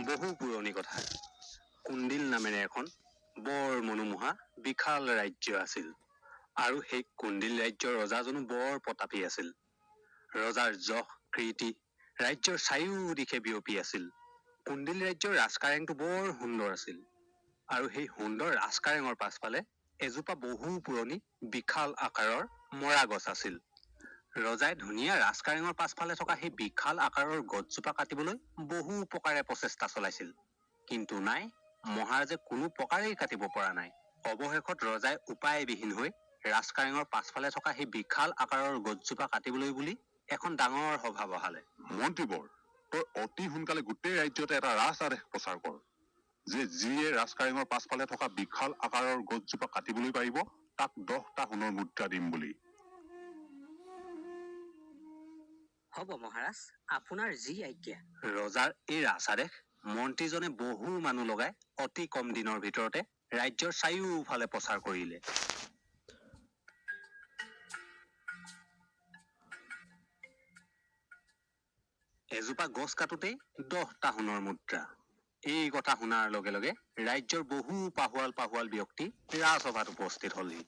বহু পুৰণি কথা। কুণ্ডিল নামেৰে এখন বৰ মনোমোহা বিশাল ৰাজ্য আছিল। আৰু সেই কুণ্ডিল ৰাজ্যৰ ৰজাজনো বৰ প্ৰতাপী আছিল। ৰজাৰ যশ কীৰ্তি ৰাজ্যৰ চাৰিওদিশে বিয়পি আছিল। কুণ্ডিল ৰাজ্যৰ ৰাজকাৰেংটো বৰ সুন্দৰ আছিল। আৰু সেই সুন্দৰ ৰাজকাৰেঙৰ পাছফালে এজোপা বহু পুৰণি বিশাল আকাৰৰ মৰা গছ আছিল। ৰজাই ধুনীয়া ৰাজকাৰেঙৰ পাছফালে থকা সেই বিশাল আকাৰৰ গছজোপা কাটিবলৈ বহু প্ৰকাৰে প্ৰচেষ্টা চলাইছিল। কিন্তু নাই মহাৰাজে কোনো প্ৰকাৰেই কাটিব পৰা নাই। অৱশেষত ৰজাই উপায়বিহীন হৈ ৰাজকাৰেঙৰ পাছফালে থকা সেই বিশাল আকাৰৰ গছজোপা কাটিবলৈ বুলি এখন ডাঙৰ সভা বহালে। মন্ত্ৰীবৰ তই অতি সোনকালে গোটেই ৰাজ্যতে এটা ৰাজ আদেশ প্ৰচাৰ কৰ যে যিয়ে ৰাজকাৰেঙৰ পাছফালে থকা বিশাল আকাৰৰ গছজোপা কাটিবলৈ পাৰিব তাক দহটা সোণৰ মুদ্ৰা দিম বুলি। হ'ব মহাৰাজ, আপোনাৰ যি আজ্ঞা। ৰজাৰ এই ৰাজাদেশ মন্ত্ৰীজনে বহু মানুহ লগাই অতি কম দিনৰ ভিতৰতে ৰাজ্যৰ চাৰিওফালে প্ৰচাৰ কৰিলে। এজোপা গছ কাটোতেই দহটা সোণৰ মুদ্ৰা। এই কথা শুনাৰ লগে লগে ৰাজ্যৰ বহু পাহোৱাল পাহোৱাল ব্যক্তি ৰাজসভাত উপস্থিত হলহি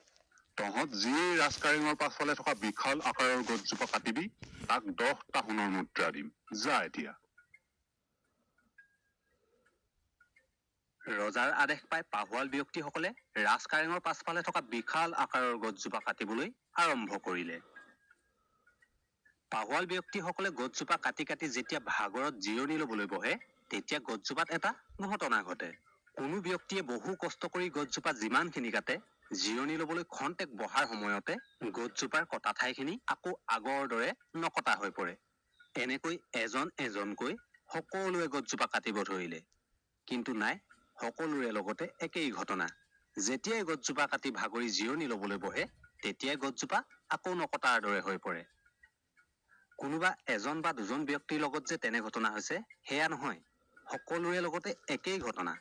তহঁত যিয়ে ৰাজকাৰেঙৰ পাছফালে থকা বিশাল আকাৰৰ গছজোপা কাটিবি তাক দহটা সোণৰ মুদ্ৰা দিম। যা এতিয়া। ৰজাৰ আদেশ পাই পাহোৱাল ব্যক্তিসকলে ৰাজকাৰেঙৰ পাছফালে থকা বিশাল আকাৰৰ গছজোপা কাটিবলৈ আৰম্ভ কৰিলে। পাহোৱাল ব্যক্তিসকলে গছজোপা কাটি কাটি যেতিয়া ভাগৰত জিৰণি লবলৈ বহে তেতিয়া গছজোপাত এটা ঘটনা ঘটে। কোনো ব্যক্তিয়ে বহু কষ্ট কৰি গছজোপা যিমানখিনি কাটে জিৰণি লবলৈ খন্তেক বহাৰ সময়তে গছজোপাৰ কটা ঠাইখিনি আকৌ আগৰ দৰে নকটা হৈ পৰে। এনেকৈ এজন এজনকৈ সকলোৱে গছজোপা কাটিব ধৰিলে। কিন্তু নাই সকলোৰে লগতে একেই ঘটনা। যেতিয়াই গছজোপা কাটি ভাগৰি জিৰণি লবলৈ বহে তেতিয়াই গছজোপা আকৌ নকটাৰ দৰে হৈ পৰে। কোনোবা এজন বা দুজন ব্যক্তিৰ লগত যে তেনে ঘটনা হৈছে সেয়া নহয়। সকলোৰে লগতে একেই ঘটনা।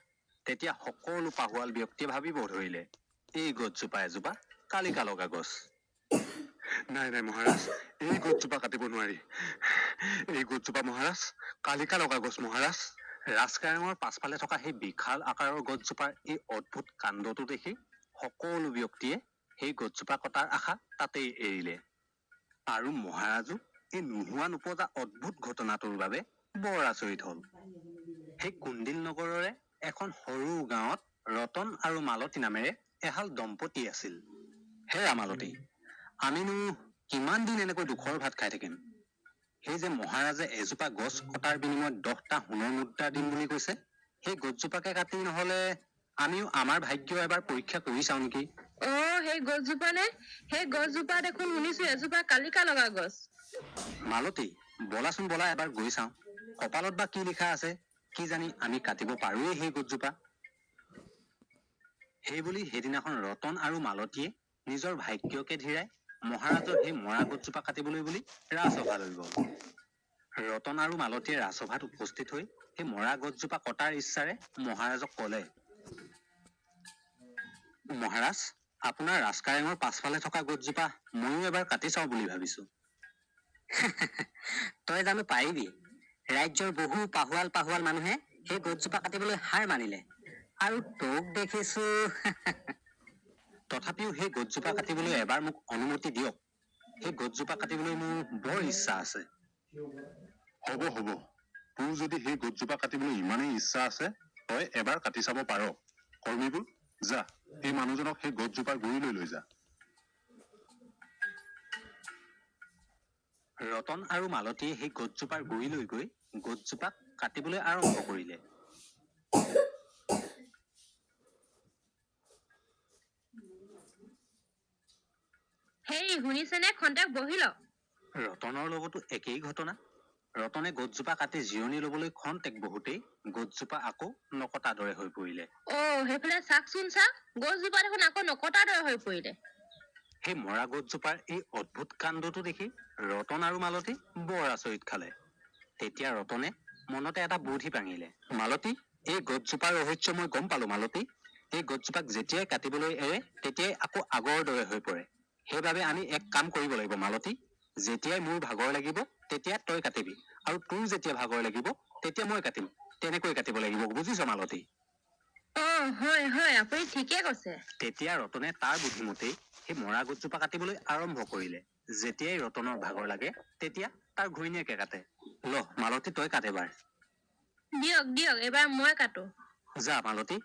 তেতিয়া সকলো পাহোৱাল ব্যক্তিয়ে ভাবিব ধৰিলে। এই গছজোপা এজোপা কালিকা লগা গছ নাই নাই মহাৰাজ এই গছজোপা কাটিব নোৱাৰি এই গছজোপা মহাৰাজ কালিকা লগা গছ মহাৰাজ ৰাজকাৰেঙৰ পাছফালে থকা সেই বিশাল আকাৰৰ গছজোপাৰ এই অদ্ভুত কাণ্ডটো দেখি সকলো ব্যক্তিয়ে সেই গছজোপা কটাৰ আশা তাতেই এৰিলে আৰু মহাৰাজো এই নোহোৱা নোপোজা অদ্ভুত ঘটনাটোৰ বাবে বৰ আচৰিত হল সেই কুণ্ডিল নগৰৰে এখন সৰু গাঁৱত ৰতন আৰু মালতী নামেৰে এহাল দম্পতী আছিল। হেৰা মালতী আমিনো কিমান দিন এনেকৈ দুখৰ ভাত খাই থাকিম? সেই যে মহাৰাজে এজোপা গছ কটাৰ বিনিময়ত দহটা সোণৰ মুদ্ৰা দিম বুলি কৈছে সেই গছজোপাকে কাটি নহলে আমিও আমাৰ ভাগ্য এবাৰ পৰীক্ষা কৰি চাওঁ নেকি? অ সেই গছজোপা নে? সেই গছজোপা দেখোন শুনিছো এজোপা কালিকা লগা গছ। মালতী বলাচোন বলা এবাৰ গৈ চাওঁ। কপালত বা কি লিখা আছে কি জানি আমি কাটিব পাৰোৱেই সেই গছজোপা। সেইবুলি সেইদিনাখন ৰতন আৰু মালতীয়ে নিজৰ ভাগ্যকে ধীৰাই মহাৰাজৰ সেই মৰা গছজোপা কাটিবলৈ বুলি ৰাজসভালৈ গল। ৰতন আৰু মালতীয়ে ৰাজসভাত উপস্থিত হৈ সেই মৰা গছজোপা কটাৰ ইচ্ছাৰে মহাৰাজক কলে মহাৰাজ আপোনাৰ ৰাজকাৰেঙৰ পাছফালে থকা গছজোপা ময়ো এবাৰ কাটি চাওঁ বুলি ভাবিছো। তই জানো পাৰিবি ৰাজ্যৰ বহু পাহোৱাল পাহোৱাল মানুহে সেই গছজোপা কাটিবলৈ হাৰ মানিলে। আৰু তোক দেখিছো। তথাপিও সেই গছজোপা কাটিবলৈ এবাৰ মোক অনুমতি দিয়ক। সেই গছজোপা কাটিবলৈ মোৰ বৰ ইচ্ছা আছে। হ'ব হ'ব। তোৰ যদি সেই গছজোপা কাটিবলৈ ইমানেই ইচ্ছা আছে তই এবাৰ কাটি চাব পাৰ। কৰ্মীবোৰ যা এই মানুহজনক সেই গছজোপাৰ গুৰিলৈ লৈ যা। ৰতন আৰু মালতীয়ে সেই গছজোপাৰ গুৰিলৈ গৈ গছজোপাক কাটিবলৈ আৰম্ভ কৰিলে। হেই শুনিছেনে খন্তেক বহি লওক ৰতনৰ লগতো একেই ঘটনা। ৰতনে গছজোপা কাটি জিৰণি লবলৈ খন্তেক বহুতেই গছজোপা আকৌ নকটা দৰে হৈ পৰিলে। অ সেইফালে চাকচোন চাক গছজোপা দেখোন আকৌ নকটাৰ দৰে হৈ পৰিলে। সেই মৰা গছজোপাৰ এই অদ্ভুত কাণ্ডটো দেখি ৰতন আৰু মালতী বৰ আচৰিত খালে। তেতিয়া ৰতনে মনতে এটা বুদ্ধি পাঙিলে মালতী এই গছজোপাৰ ৰহস্য মই গম পালো মালতী। এই গছজোপাক যেতিয়াই কাটিবলৈ এৰে তেতিয়াই আকৌ আগৰ দৰে হৈ পৰে। সেইবাবে আমি এক কাম কৰিব লাগিব মালতী। যেতিয়াই মোৰ ভাগৰ লাগিব তেতিয়া তই কাটিবি। আৰু তোৰ যেতিয়া ভাগৰ লাগিব তেতিয়া মই কাটিম। তেনেকৈ কাটিব লাগিব বুজিছ মালতী? অ হয় হয় আপুনি কৈছে। তেতিয়া ৰতনে তাৰ বুদ্ধিমতেই সেই মৰা গছজোপা কাটিবলৈ আৰম্ভ কৰিলে। যেতিয়াই ৰতনৰ ভাগৰ লাগে তেতিয়া তাৰ ঘৈণীয়েকে কাটে। ল মালতী তই কাট এবাৰ। দিয়ক দিয়ক এবাৰ মই কাটো। যা মালতী।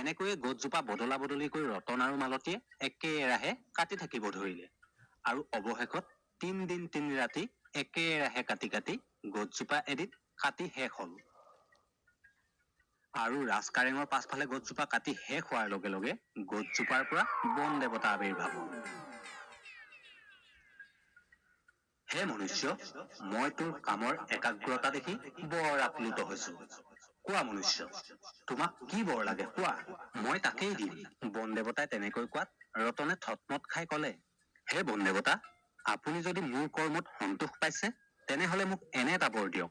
এনেকৈয়ে গছজোপা বদলা বদলি কৰি ৰতন আৰু মালতীয়ে একেৰাহে কাটি থাকিব ধৰিলে। আৰু অৱশেষত তিনদিন তিনি ৰাতি একেৰাহে কাটি কাটি গছজোপা এদিন কাটি শেষ হল। আৰু ৰাজকাৰেঙৰ পাছফালে গছজোপা কাটি শেষ হোৱাৰ লগে লগে গছজোপাৰ পৰা বন দেৱতা আৱিৰ্ভাৱ হল। হে মনুষ্য, মই তোৰ কামৰ একাগ্ৰতা দেখি বৰ আপ্লুত হৈছো। কোৱা মনুষ্য। তোমাক কি বৰ লাগে কোৱা? মই তাকেই দিম। বন দেৱতাই তেনেকৈ কোৱাত ৰতনে থতমত খাই কলে হে বন দেৱতা আপুনি যদি মোৰ কৰ্মত সন্তোষ পাইছে তেনেহলে মোক এনে এটা বৰ দিয়ক।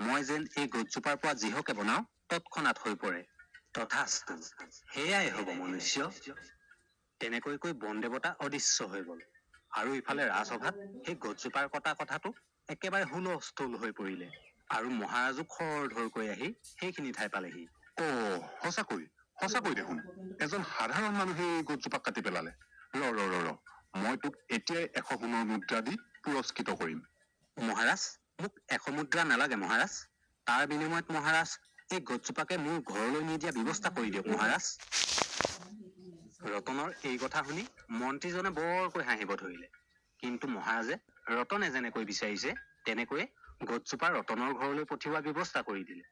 মই যেন এই গছজোপাৰ পৰা যিহকে বনাও তৎক্ষণাত হৈ পৰে। তথাস্তু সেয়াই হব মনুষ্য। তেনেকৈ কৈ বন দেৱতা অদৃশ্য হৈ গল। আৰু ইফালে ৰাজসভাত সেই গছজোপাৰ কটা কথাটো একেবাৰে হুলস্থুল হৈ পৰিলে। আৰু মহাৰাজো খৰধৰকৈ আহি সেইখিনি ঠাই পালেহি। অ সঁচাকৈ সঁচাকৈ দেখোন এজন সাধাৰণ মানুহে এই গছজোপাক কাটি পেলালে। ৰ ৰ ৰ ৰ মই তোক এতিয়াই এশ সোণৰ মুদ্ৰা দি পুৰস্কৃত কৰিম। মহাৰাজ মোক এশ মুদ্ৰা নালাগে মহাৰাজ। তাৰ বিনিময়ত মহাৰাজ এই গছজোপাকে মোৰ ঘৰলৈ নি দিয়া ব্যৱস্থা কৰি দিয়ক মহাৰাজ। ৰতনৰ এই কথা শুনি মন্ত্ৰীজনে বৰকৈ হাঁহিব ধৰিলে। কিন্তু মহাৰাজে ৰতনে যেনেকৈ বিচাৰিছে তেনেকৈয়ে গছজোপা ৰতনৰ ঘৰলৈ পঠিওৱাৰ ব্যৱস্থা কৰি দিলে।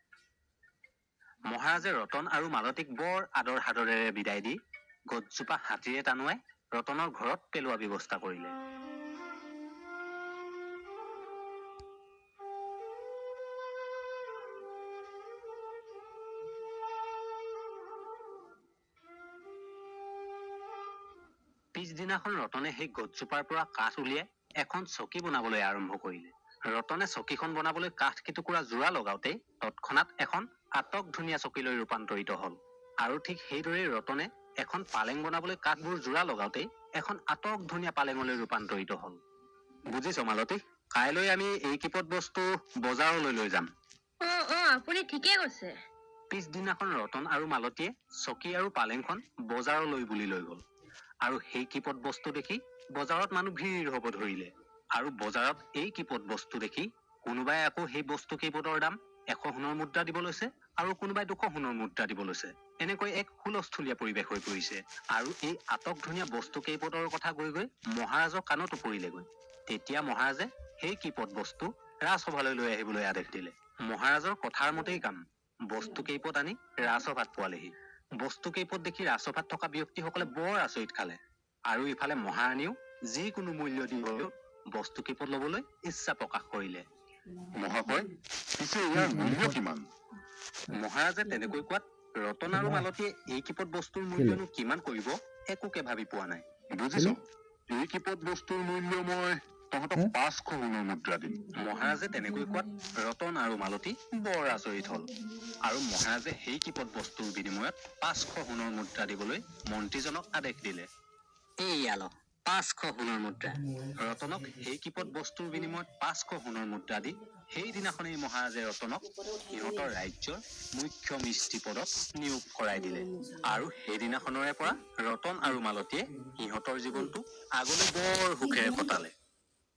মহাৰাজে ৰতন আৰু মালতীক বৰ আদৰ সাদৰেৰে বিদায় দি গছজোপা হাতীৰে টানুৱাই ৰতনৰ ঘৰত পেলোৱা ব্যৱস্থা কৰিলে। পিছদিনাখন ৰতনে সেই গছজোপাৰ পৰা কাঠ উলিয়াই এখন চকী বনাবলৈ আৰম্ভ কৰিলে। ৰতনে চকীখন বনাবলৈ কাঠ কেটুকুৰা যোৰা লগাওতেই তৎক্ষণাত এখন আটক ধুনীয়া চকীলৈ ৰূপান্তৰিত হল। আৰু ঠিক সেইদৰেই ৰতনে এখন পালেং বনাবলৈ কাঠবোৰ যোৰা লগাওতেই এখন আটক ধুনীয়া পালেঙলৈ ৰূপান্তৰিত হল। বুজিছ মালতী? কাইলৈ আমি এই কিপত বস্তু বজাৰলৈ লৈ যাম। অ অ আপুনি ঠিকে কৈছে। পিছদিনাখন ৰতন আৰু মালতীয়ে চকী আৰু পালেংখন বজাৰলৈ বুলি লৈ গল। আৰু সেই কিপট বস্তু দেখি বজাৰত মানুহ ভিৰ হব ধৰিলে। আৰু বজাৰত এই কিপট বস্তু দেখি কোনোবাই আকৌ সেই বস্তু কেইপটৰ দাম এশ সোণৰ মুদ্ৰা দিব লৈছে আৰু কোনোবাই দুশ সোণৰ মুদ্ৰা দিব লৈছে। এনেকৈ এক হুলস্থুলীয়া পৰিৱেশ হৈ পৰিছে আৰু এই আটক ধুনীয়া বস্তু কেইপটৰ কথা গৈ গৈ মহাৰাজৰ কাণতো পৰিলেগৈ তেতিয়া মহাৰাজে সেই কিপট বস্তু ৰাজসভালৈ লৈ আহিবলৈ আদেশ দিলে। মহাৰাজৰ কথাৰ মতেই কাম, বস্তু কেইপট আনি ৰাজসভাত পোৱালেহি। বস্তু কেইপট দেখি ৰাজসভাত থকা ব্যক্তিসকলে বৰ আচৰিত খালে। আৰু ইফালে মহাৰাণীও যিকোনো মূল্য দি বস্তু কেইপট লবলৈ ইচ্ছা প্ৰকাশ কৰিলে। মহাশয় পিছে ইয়াৰ মূল্য কিমান? মহাৰাজে তেনেকৈ কোৱাত ৰতন আৰু মালতীয়ে এই কিপট বস্তুৰ মূল্যনো কিমান কৰিব একোকে ভাবি পোৱা নাই। বুজিছ। এই কিপট বস্তুৰ মূল্য মই তহঁতক পাঁচশ সোণৰ মুদ্ৰা দিম। মহাৰাজে তেনেকৈ কোৱাত ৰতন আৰু মালতী বৰ আচৰিত হল। আৰু মহাৰাজে সেই কিপট বস্তুৰ বিনিময়ত পাঁচশ সোণৰ মুদ্ৰা দিবলৈ মন্ত্ৰীজনক আদেশ দিলে। এইয়া ল পাঁচশ সোণৰ মুদ্ৰা। ৰতনক সেই কিপট বস্তুৰ বিনিময়ত পাঁচশ সোণৰ মুদ্ৰা দি সেইদিনাখনেই মহাৰাজে ৰতনক সিহঁতৰ ৰাজ্যৰ মুখ্য মিস্ত্ৰী পদত নিয়োগ কৰাই দিলে। আৰু সেইদিনাখনৰে পৰা ৰতন আৰু মালতীয়ে সিহঁতৰ জীৱনটো আগলৈ বৰ সুখেৰে কটালে।